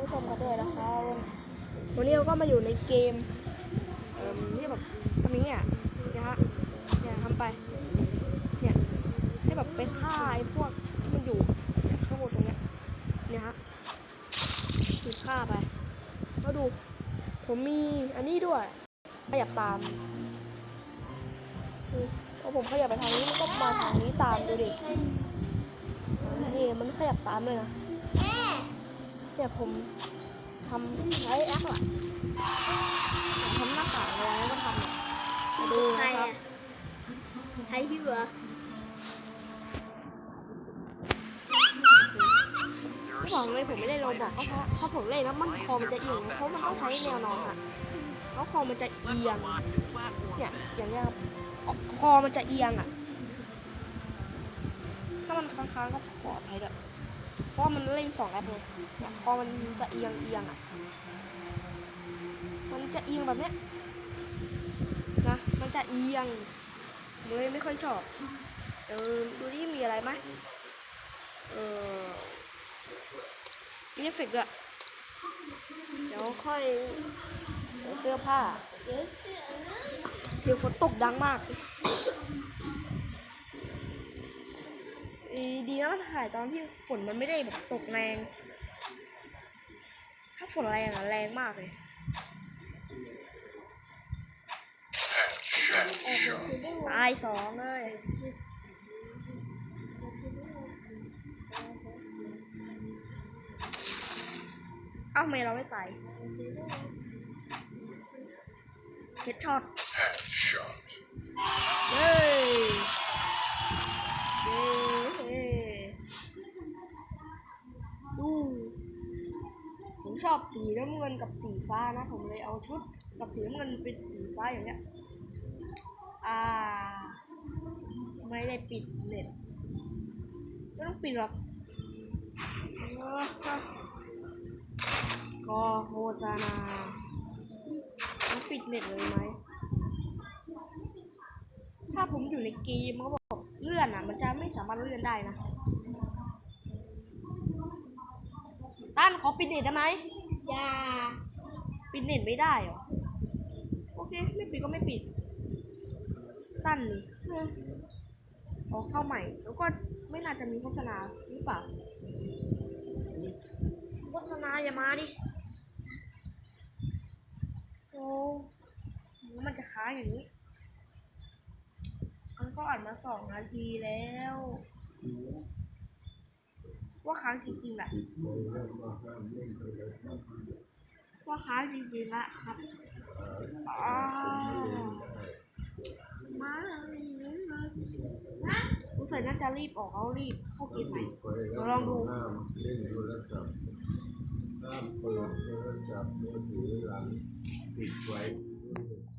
านผู้ชมกันด้วยนะคะวันนี้เราก็มาอยู่ในเกมเอ่อที่แบบทำอย่างเงี้ยนะฮะเนี่ยทำไปเนี่ยให้แบบไปฆ่าไอ้พวกที่มันอยู่เนี่ยข้างบนตรงเนี้ยเนี่ยฮะคือฆ่าไปแล้วดูผมมีอันนี้ด้วยขยับตามคือพอผมขยับไปทางนี้มันก็มาทางนี้ตามดูดินี่มันขยับตามเลยนะ เนี่ผมทำใช้แอปอะผมทำหน้ากากเอาไว้แล้วก็ทำมาดูครนะครับใครที่เหลือที่บอกเลยผมไม่เล่นโรบอกก็เพราะเพราะผมเล่นแล้วมันคอมันจะเอียงเพราะมันต้องใช้แนวนอนอะแล้วคอมันจะเอียงเนี่ยอย่างเงี้ยครับคอมันจะเอียงอะ ถ้ามันค้างๆก็ขออภัยด้วย ราะมันเล่นสองแอปเลยเนี่ยคอมันจะเอียงเอียงอะ มันจะเอียงแบบเนี้ยนะ มันจะเอียงผมเลยไม่ค่อยชอบ เออ ดูนี่มีอะไรไหมเออมีเอฟเฟกต์ด้วยเดี๋ยวค่อยเสื้อผ้า เสียงฝนตกดังมาก อีดีนะถ่ายตอนที่ฝนมันไม่ได้แบบตกแรง ถ้าฝนแรงอะแรงมากเลยตายสองเลยเอ้าทำไมเราไม่ตายเฮดช็อต Headshot. เย้เย้ดู ผม ชอบสีน้ำเงินกับสีฟ้านะ ผมเลยเอาชุดกับสีน้ำเงินเป็นสีฟ้าอย่างเงี้ย อ่า ไม่ได้ปิดเน็ตไม่ต้องปิดหรอกก็โฆษณาต้องปิดเน็ตเลยไหม ถ้าผมอยู่ในเกมเขาบอกเลื่อนอะ มันจะไม่สามารถเลื่อนได้นะ ต้านขอปิดเน็ตได้ไหมอย่าปิดเน็ตไม่ได้เหรอ โอเค ไม่ปิดก็ไม่ปิดตั้นนี่เอออ๋อเข้าใหม่ แล้วก็ไม่น่าจะมีโฆษณาหรือเปล่า โฆษณาอย่ามาดิ โอ้แล้วมันจะค้างอย่างนี้มันก็อ่านมาสองนาทีแล้ว ว่าค้างจริงๆแหละว่าค้างจริงๆละครับอ้าวมาสงสัยน่าจะรีบออกแล้วรีบเข้าเกมใหม่เดี๋ยวลองดูห้ามเล่นโทรศัพท์ห้ามเปิดโทรศัพท์มือถือหลังปิดไว้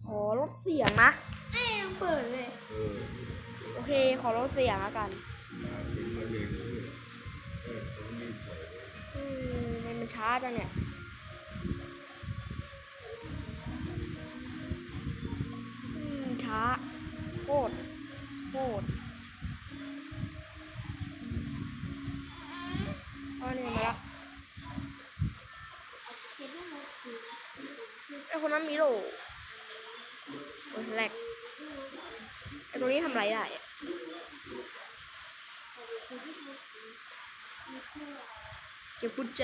ขอลดเสียงนะไอ้ยังเปิดเลยเออโอเค ขอลดเสียงแล้วกันมาเป็น ช้าจังเนี่ยช้า โคตร โคตรอาเนี่ยมาละไอคนนั้นมีโหลโอ้ยแหลกไอตัวนี้ทำไรได้อะ เก็บกุญแจ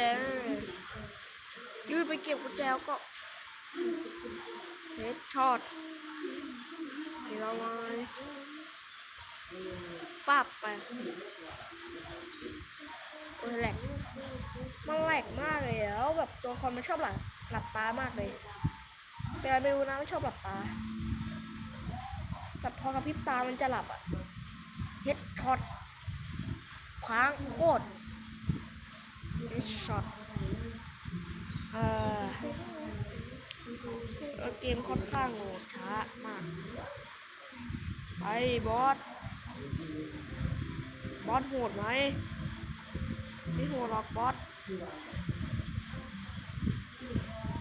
ยืดไปเก็บกุญแจแล้วก็เฮดช็อตเดี๋ยวเรามาปับไปโอ้ยแหลกมันแหลกมากเลยแล้วแบบตัวคอมมันชอบหลับหลับตามากเลยเวลาไปดูนะไม่ชอบหลับตาแบบพอกระพริบตามันจะหลับอะเฮดช็อตคว้างโคตรเฮด ช็อตเออเออเกมค่อนข้างโหดช้ามาก ไปบอส บอสโหดไหมไม่โหดหรอกบอส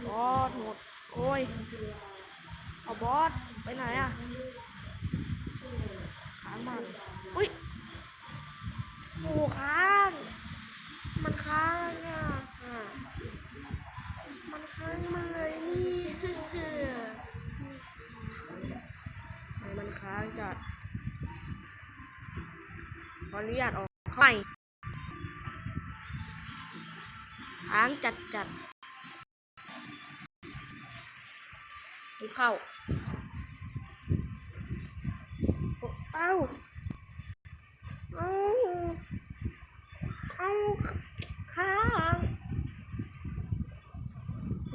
บอสโหด โอ้ย เอาบอส ไปไหนอะค้างมันอุ้ยโอ้ค้าง มันค้าง ค้างมาเลยนี่ทำไมมันค้างจัดขออนุญาตออกเข้าใหม่ค้างจัดจัดรีบเข้า เอ้า เอ้า เอ้า ค้าง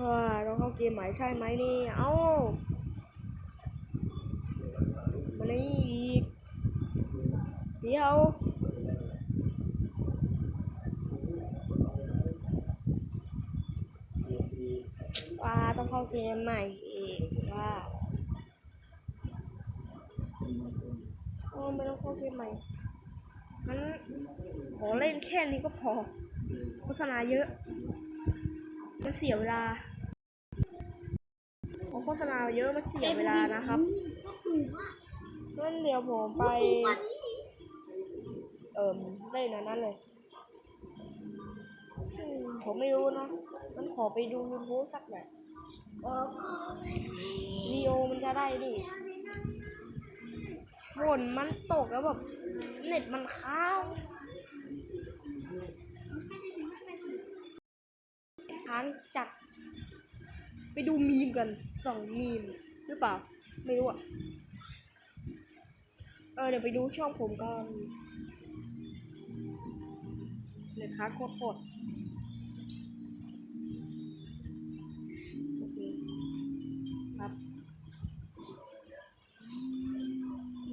ว้าเราเข้าเกมใหม่ใช่ไหมนี่ เอ้ามาเลยอีก เดี๋ยวว่าต้องเข้าเกมใหม่อีกว่าโอ้ไม่ต้องเข้าเกมใหม่งั้นขอเล่นแค่นี้ก็พอ โฆษณาเยอะ มันเสียเวลา ฆษณาเยอะมันเสียเวลานะครับงั้นเดี๋ยวผมไป เอิมเล่นอันนั้นเลยอืมผมไม่รู้นะ มันขอไปดูยูทูบสักแบบวิดีโอมันจะได้ดิฝนมันตกแล้วแบบเน็ตมันค้างค้างจัด ไปดูมีมกันสองมีมหรือเปล่า ไม่รู้อะเออเดี๋ยวไปดูช่องผมก่อนเลยค้าโคตรโคตรโอเคครับ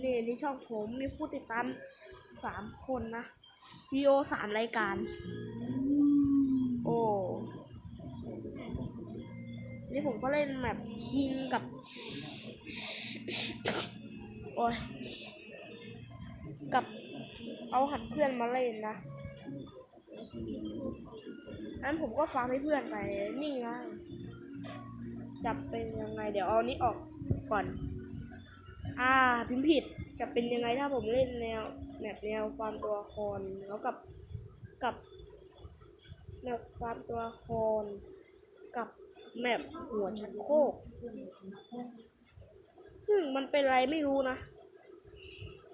นี่นี่ช่องผมมีผู้ติดตามสามคนนะวิดีโอสามรายการ โอ้ นี่ผมก็เล่นแบบคิงกับ โอ้ย กับเอาหัดเพื่อนมาเล่นนะนั้นผมก็ฟังให้เพื่อนไปนี่นะจะเป็นยังไง เดี๋ยวเอานี้ออกก่อน อ่าพิมพ์ผิดจะเป็นยังไงถ้าผมเล่นแนวแบบแนวฟาร์มตัวละครแล้วกับกับแมปฟาร์มตัวละคร แมปหัวชักโครกซึ่งมันเป็นไรไม่รู้นะ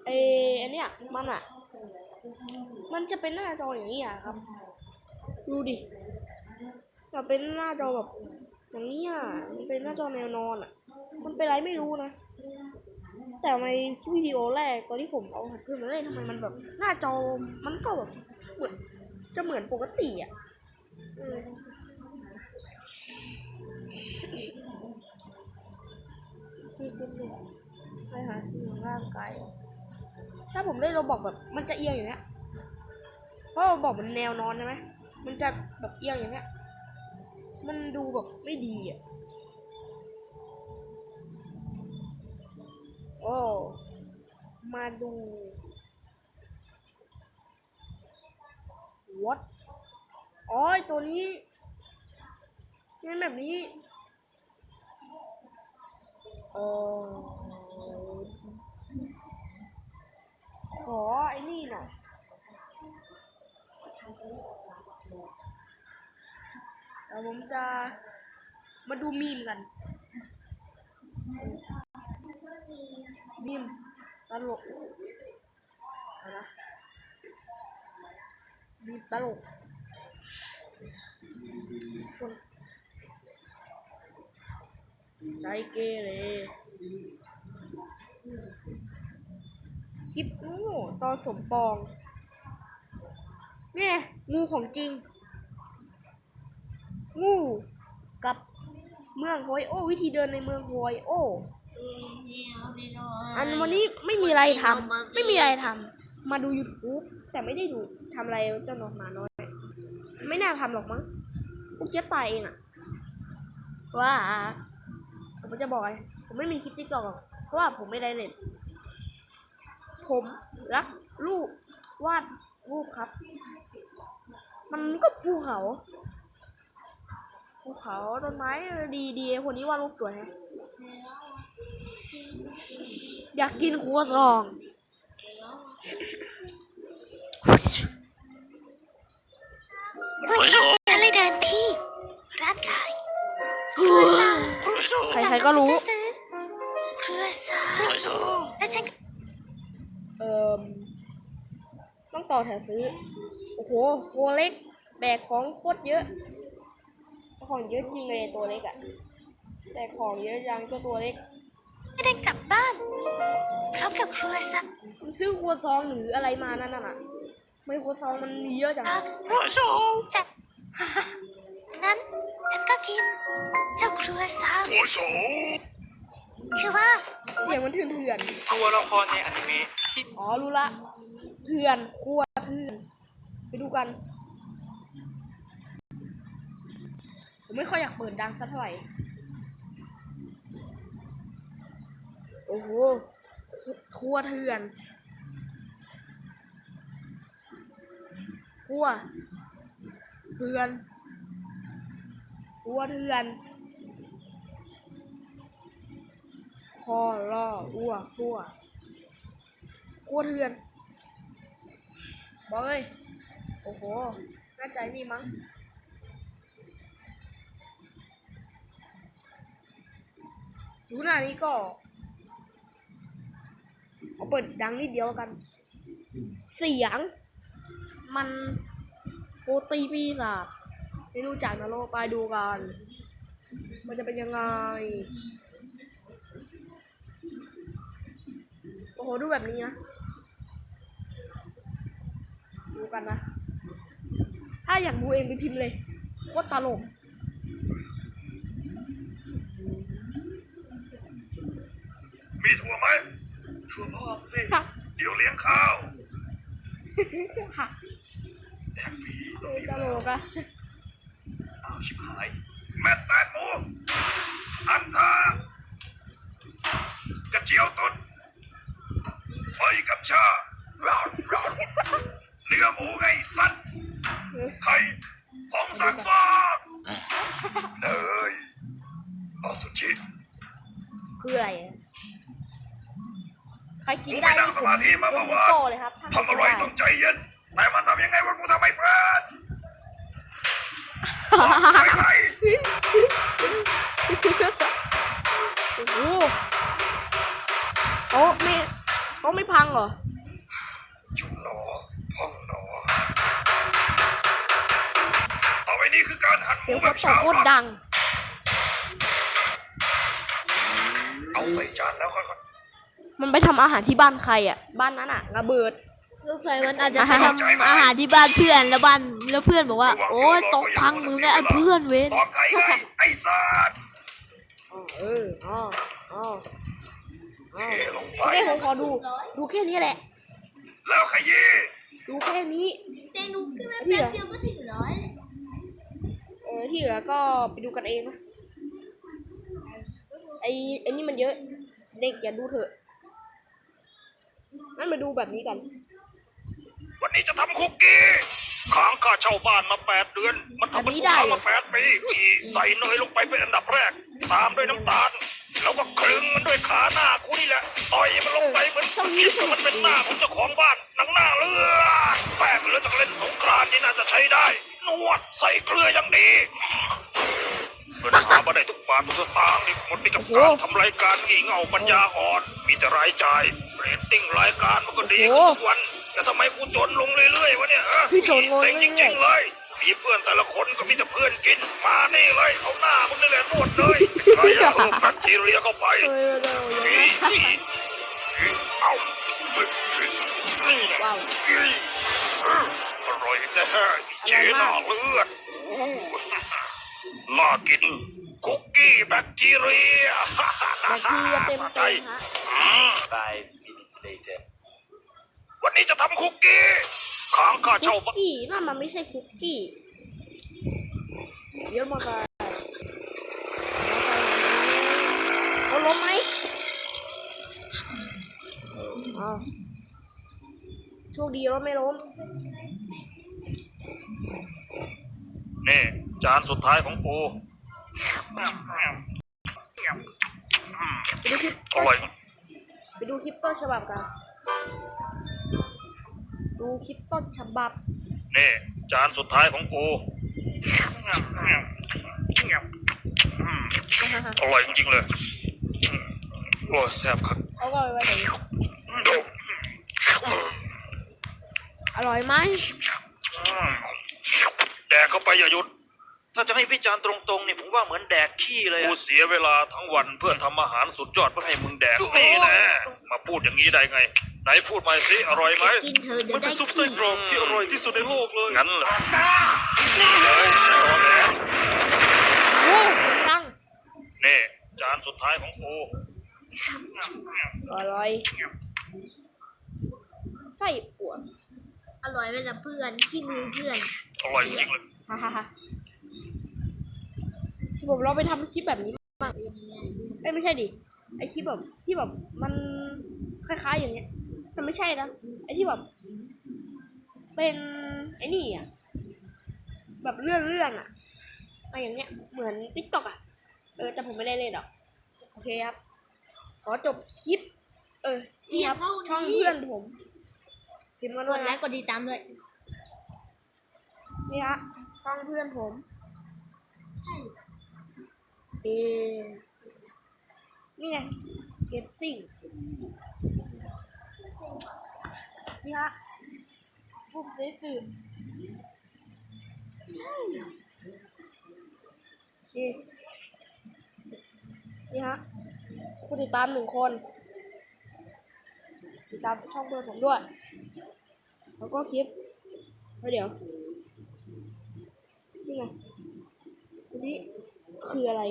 เอออันเนี้ยมันอะมันจะเป็นหน้าจออย่างนี้อะครับ ดูดิจะเป็นหน้าจอแบบอย่างนี้อะมันเป็นหน้าจอแนวนอนอะ มันเป็นไรไม่รู้นะ แต่ในวิดีโอแรกตอนที่ผมเอาหัดเพื่อนมาเล่นทำไมมันแบบ หน้าจอมันก็แบบเหมือนจะเหมือนปกติอะเออ ที่จิ้มเลยใช่ค่ะที่อยู่ร่างกายถ้าผมเล่นโรบอกแบบ มันจะเอียงอย่างเงี้ยเพราะโรบอกมันแนวนอนใช่ไหมมันจะแบบเอียงอย่างเงี้ยมันดูแบบไม่ดีอะโอ้มาดู what อ๋อตัวนี้นี่แบบนี้ เออขอไอ้นี่หน่อยเดี๋ยวผมจะมาดูมีมกัน มีมตลกนะมีมตลกชน ใจเกเรคลิปงูตอนสมปอง เนี่ยงูของจริง งูกับเมืองโฮยโอวิธีเดินในเมืองโฮยโออันวันนี้ไม่มีอะไรทำไม่มีอะไรทำมาดู YouTube แต่ไม่ได้ดูทำอะไรเจ้านองหมาน้อย ไม่น่าทำหรอกมั้งพวกเจ๊ตายเองอะว่า ผมจะบอกเลยผมไม่มีคลิปติ๊กต็อกเพราะว่าผมไม่ได้เล่น ผมรักรูปวาดรูปครับ มันก็ภูเขาภูเขาต้นไม้ดีดีคนนี้วาดรูปสวยไงอยากกินครัวซองฉันเลยเดินที่ ใครๆก็รู้ เครือซาแล้วฉันเอ่อต้องต่อแถวซื้อ โอ้โห ตัวเล็ก แบกของโคตรเยอะ ของเยอะจริงเลยตัวเล็กอะแบกของเยอะจังเจ้าตัวเล็ก ไม่ได้กลับบ้านพร้อมกับเครือซามันซื้อครัวซองหรืออะไรมานั่นน่ะ ไม่ครัวซองมันมีเยอะจังเครือซองจัดนั้นฉันก็กิน เจ้าเครือซาคือว่าเสียงมันเถื่อนเถื่อนตัวละครในอนิเมะที่ๆอ๋อรู้ละเถื่อนครัวเถื่อนไปดูกันผมไม่ค่อยอยากเปิดดังสักเท่าไหร่โอ้โหครัวเถื่อนครัวเถื่อนครัวเถื่อน คอล่ออ้วคั่วคั่วเถื่อนบอกเลยโอ้โหน่าใจนี่มั้งดูหน้านี้ก็เอาเปิดดังนิดเดียวแล้วกัน เสียง มันโปรตีปีศาจไม่รู้จักนะโลกไปดูกัน มันจะเป็นยังไง โอ้โหดูแบบนี้นะ ดูกันนะ ถ้าอยากดูเองไปพิมพ์เลยโคตรตลกมีถั่วไหมถั่วพอกสิ เดี๋ยวเลี้ยงข้าวค่ะแดกฟรีดูตลกอะอ้าวชิบหาย แม่แตงโมอันทากระเจียวต้น หอยกับชาร้อนร้อนเนื้อหมูไงสัตว์ไข่ผงสักฟอกเนยอสุชิคืออะไรอะใครกินกูได้ไปนั่งสมาธิมาโดเมื่นอโกวานโก้เลยครับถ้าทำอะไรกินต้องใจเย็นแต่มัน งเหรอจุหนอพองหนอเอาไว้นี่คือการหั่นหเสียมูงแบเขาบตชากวโคตรร็อกดัง เอาใส่จานแล้วค่อยมันไปทำอาหารที่บ้านใครอะ บ้านนั้นอะระเบิดสงสัยมันอาจจะไปทำอาหารที่บ้านเพื่อนแล้วบ้านแล้วเพื่อนบอกว่า โอ้ยโต๊ะพังมึงได้ไอ้เพื่อนเว้นๆบอกใครไงไอ้สัตว์เอออ๋ออ๋อ เทลงไป โอเคผมขอดู ดูแค่นี้แหละ แล้วขยี้ดูแค่นี้เตนูขึ้นมาแป๊บเดียวก็ถึงร้อยเออที่เหลือก็ไปดูกันเองนะไอ้ไอ้นี่มันเยอะ เด็กอย่าดูเถอะงั้นมาดูแบบนี้กัน วันนี้จะทำคุกกี้ค้างค่าเช่าบ้านมาแปดเดือน มันทำอัเป็นนนี้ผู้ได้ค้างเหรอ มาแปดปีอีใส่เนยลงไปเป็นอันดับแรก ตามด้วยน้ำตาล แล้วก็คลึงมันด้วยขาหน้ากูนี่แหละต่อยมันลงไปเหมือนช่องนี้คิดว่ามันเป็นหน้าของเจ้าของบ้านหนังหน้าเลือดแป้งเหลือจากเล่นสงกรานต์นี่น่าจะใช้ได้ นวดใส่เกลืออย่างดีเงินหามาได้ทุกบาททุกสตางค์นี่หมดไปกับการทำรายการงี่เง่าปัญญาอ่อน มีแต่รายจ่ายเรตติ้งรายการมันก็ดีขึ้นทุกวัน แต่ทำไมกูจนลงเรื่อยๆวะเนี่ยฮะคือจนลงเซ็งเรื่จอยๆริงๆเลย มีเพื่อนแต่ละคนก็มีแต่เพื่อนกิน มานี่เลยเอาหน้ามึงนี่แหละนวดเลยใครอะเพิ่มแบคทีเรียเข้าไปเออเร็วนี่นี่เอานี่นะว้าวนี่อร่อยแน่ๆเจ๊หน้าเลือดโอ้น่ากินคุกกี้แบคทีเรียแบคทีเรียเต็มสะเต็ใจมฮะอืม Five minutes later. วันนี้จะทำคุกกี้ ค้างค่าคุเช่ากบ้านกี้นั่นมันไม่ใช่คุกกี้เยอะมากเลยเอาล้มไหมเอาโชคดีรถไม่ล้ม นี่ จานสุดท้ายของกูไปดูคลิปอร่อยไปดูคลิปต้นฉบับกัน ดูคลิปต้นฉบับ นี่ จานสุดท้ายของกูอร่อยจริงๆเลยอืมโอ้แซ่บครับเอาก็ไปไว้ไหนอร่อยไหมแดกเข้าไปอย่าหยุด ถ้าจะให้วิจารณ์ตรงๆเนี่ยผมว่าเหมือนแดกขี้เลยกูอะเสียเวลาทั้งวันเพื่อทำอาหารสุดยอดเพื่อให้มึงแดกนี่นะมาพูดอย่างนี้ได้ไง ไหนพูดมาสิอร่อยไหมกินเธอะเดี๋ยมัวนได้เป็นซุปไส้ขี้กรอกที่อร่อยที่สุดในโลกเลยงั้นเหรอนี่เลยรอแดกโอ้เสียงดังนี่จานสุดท้ายของกูอร่อยไส้อั่วอร่อยไหมล่ะเพื่อนขี้มือเพื่อนอร่อยจริงๆเลยฮ่าฮ่าฮ่าผมเราไปทำคลิปแบบนี้บ้างเอ้ยไม่ใช่ดิไอคลิปแบบที่แบบมันคล้ายๆอย่างเงี้ย แต่ไม่ใช่นะไอที่แบบเป็นไอ้นี่อะแบบเลื่อนเลื่อนๆอะอะไรอย่างเงี้ยเหมือนติ๊กต็อกอะเออแต่ผมไม่ได้เล่นหรอกโอเคครับขอจบคลิป เออนี่ครับช่องเพื่อนผมพิมพ์มากด้วยดไลนะค์กดติดตามด้วยนี่ฮะช่องเพื่อนผมเออนี่ไงเก็บสิ่ง นี่ฮะผู้เสียสื่อนี่นี่ฮะผู้ติดตามหนึ่งคน ติดตามช่องเพื่อนผมด้วย แล้วก็คลิปแล้วเดี๋ยว นี่ไงอันนี้คืออะไร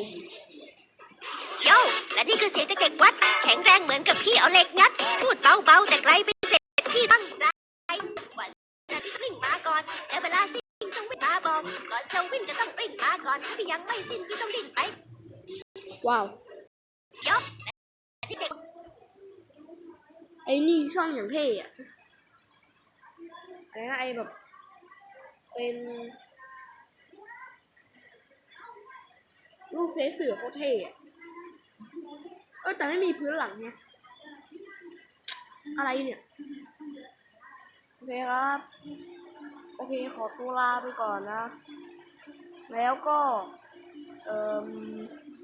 โย่และนี่คือเสียงจากเด็กวัด แข็งแรงเหมือนกับพี่เอาเหล็กยัด พูดเบาๆแต่ไกลไป กก่อนจะวิ่งก็ต้องวิ่งมาก่อนถ้าพี่ยังไม่สิ้นพี่ต้องดิ้นไปว้าวโย่และนี่เด็กไอ้นี่ช่องอย่างเท่อะอะไรนะไอ้แบบ เป็นลูกเสือเสือโคตรเท่อะเออแต่ไม่มีพื้นหลังเนี่ยอะไรเนี่ยโอเคครับ โอเคขอตัวลาไปก่อนนะ แล้วก็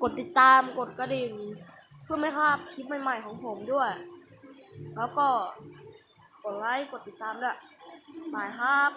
กดติดตามกดกระดิ่ง เพื่อไม่พลาดคลิปใหม่ๆของผมด้วย แล้วก็กดไลค์กดติดตามด้วยบายครับ